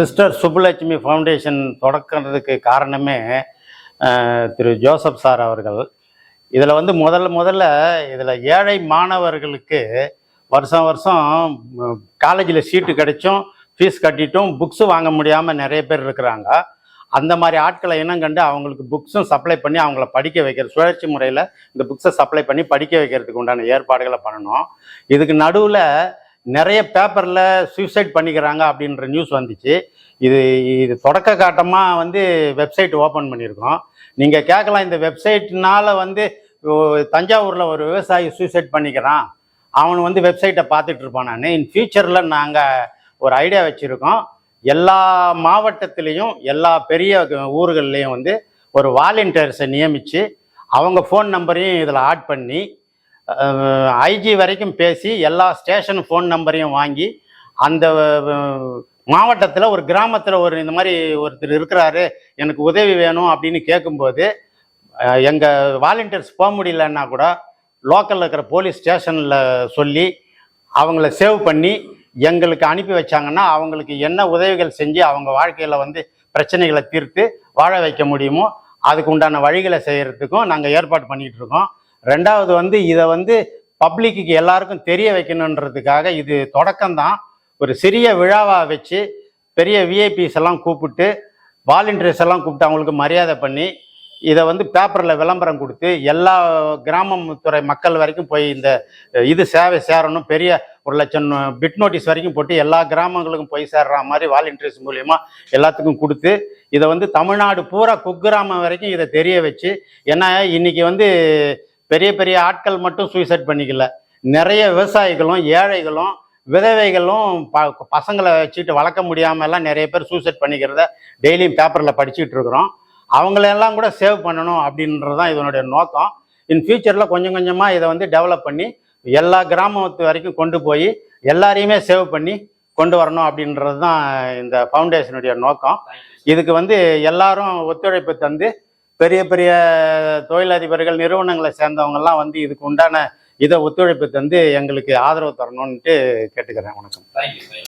Sister Subbulakshmi foundation தொடக்கிறதுக்கு காரணமே திரு Joseph sir அவர்கள். இதில் வந்து முதல்ல முதல்ல இதில் ஏழை மாணவர்களுக்கு வருஷம் வருஷம் காலேஜில் சீட்டு கிடைச்சும் ஃபீஸ் கட்டிட்டும் புக்ஸு வாங்க முடியாமல் நிறைய பேர் இருக்கிறாங்க. அந்த மாதிரி ஆட்களை இனம் கண்டு அவங்களுக்கு புக்ஸும் சப்ளை பண்ணி அவங்கள படிக்க வைக்கிற சுழற்சி முறையில் இந்த புக்ஸை சப்ளை பண்ணி படிக்க வைக்கிறதுக்கு உண்டான ஏற்பாடுகளை பண்ணணும். இதுக்கு நடுவில் நிறைய பேப்பரில் சூசைட் பண்ணிக்கிறாங்க அப்படின்ற நியூஸ் வந்துச்சு. இது இது தொடக்க காட்டமாக வந்து வெப்சைட் ஓப்பன் பண்ணியிருக்கோம். நீங்கள் கேட்கலாம் இந்த வெப்சைட்னால வந்து தஞ்சாவூரில் ஒரு விவசாயி சூசைட் பண்ணிக்கிறான். அவன் வந்து வெப்சைட்டை பார்த்துட்டு இருப்பான் நான். இன் ஃபியூச்சரில் நாங்கள் ஒரு ஐடியா வச்சுருக்கோம். எல்லா மாவட்டத்திலையும் எல்லா பெரிய ஊர்கள்லேயும் வந்து ஒரு வாலண்டியர்ஸை நியமித்து அவங்க ஃபோன் நம்பரையும் இதில் ஆட் பண்ணி ஐஜி வரைக்கும் பேசி எல்லா ஸ்டேஷன் ஃபோன் நம்பரையும் வாங்கி அந்த மாவட்டத்தில் ஒரு கிராமத்தில் ஒரு இந்த மாதிரி ஒருத்தர் இருக்கிறாரு எனக்கு உதவி வேணும் அப்படின்னு கேட்கும்போது எங்கள் வாலண்டியர்ஸ் போக முடியலன்னா கூட லோக்கலில் இருக்கிற போலீஸ் ஸ்டேஷனில் சொல்லி அவங்கள சேவ் பண்ணி எங்களுக்கு அனுப்பி வச்சாங்கன்னா அவங்களுக்கு என்ன உதவிகள் செஞ்சு அவங்க வாழ்க்கையில் வந்து பிரச்சனைகளை தீர்த்து வாழ வைக்க முடியுமோ அதுக்கு உண்டான வழிகளை செய்கிறதுக்கும் நாங்கள் ஏற்பாடு பண்ணிகிட்ருக்கோம் ரெண்டாவது வந்து இதை வந்து பப்ளிக்கு எல்லாருக்கும் தெரிய வைக்கணுன்றதுக்காக இது தொடக்கம்தான். ஒரு சிறிய விழாவாக வச்சு பெரிய விஐபிஸ் எல்லாம் கூப்பிட்டு வாலண்டியர்ஸ் எல்லாம் கூப்பிட்டு அவங்களுக்கு மரியாதை பண்ணி இதை வந்து பேப்பரில் விளம்பரம் கொடுத்து எல்லா கிராமம் துறை மக்கள் வரைக்கும் போய் இந்த இது சேவை சேரணும் பெரிய ஒரு லட்சம் பிட் நோட்டீஸ் வரைக்கும் போட்டு எல்லா கிராமங்களுக்கும் போய் சேர்ற மாதிரி வாலண்டியர்ஸ் மூலியமாக எல்லாத்துக்கும் கொடுத்து இதை வந்து தமிழ்நாடு பூரா குக்கிராமம் வரைக்கும் இதை தெரிய வச்சு ஏன்னா இன்னைக்கு வந்து பெரிய பெரிய ஆட்கள் மட்டும் சூசைட் பண்ணிக்கல. நிறைய விவசாயிகளும் ஏழைகளும் விதவைகளும் ப பசங்களை வச்சுட்டு வளர்க்க முடியாமலாம் நிறைய பேர் சூசைட் பண்ணிக்கிறத டெய்லியும் பேப்பரில் படிச்சுட்டு இருக்கிறோம். அவங்களெல்லாம் கூட சேவ் பண்ணணும் அப்படின்றது தான் இதனுடைய நோக்கம். இன் ஃபியூச்சரில் கொஞ்சம் கொஞ்சமாக இதை வந்து டெவலப் பண்ணி எல்லா கிராமத்து வரைக்கும் கொண்டு போய் எல்லாரையுமே சேவ் பண்ணி கொண்டு வரணும் அப்படின்றது தான் இந்த ஃபவுண்டேஷனுடைய நோக்கம். இதுக்கு வந்து எல்லாரும் ஒத்துழைப்பு தந்து பெரிய பெரிய தொழிலதிபர்கள் நிறுவனங்களை சேர்ந்தவங்கெல்லாம் வந்து இதுக்கு உண்டான இதை ஒத்துழைப்பு தந்து எங்களுக்கு ஆதரவு தரணும்ன்ட்டு கேட்டுக்கிறேன். வணக்கம். தேங்க்யூ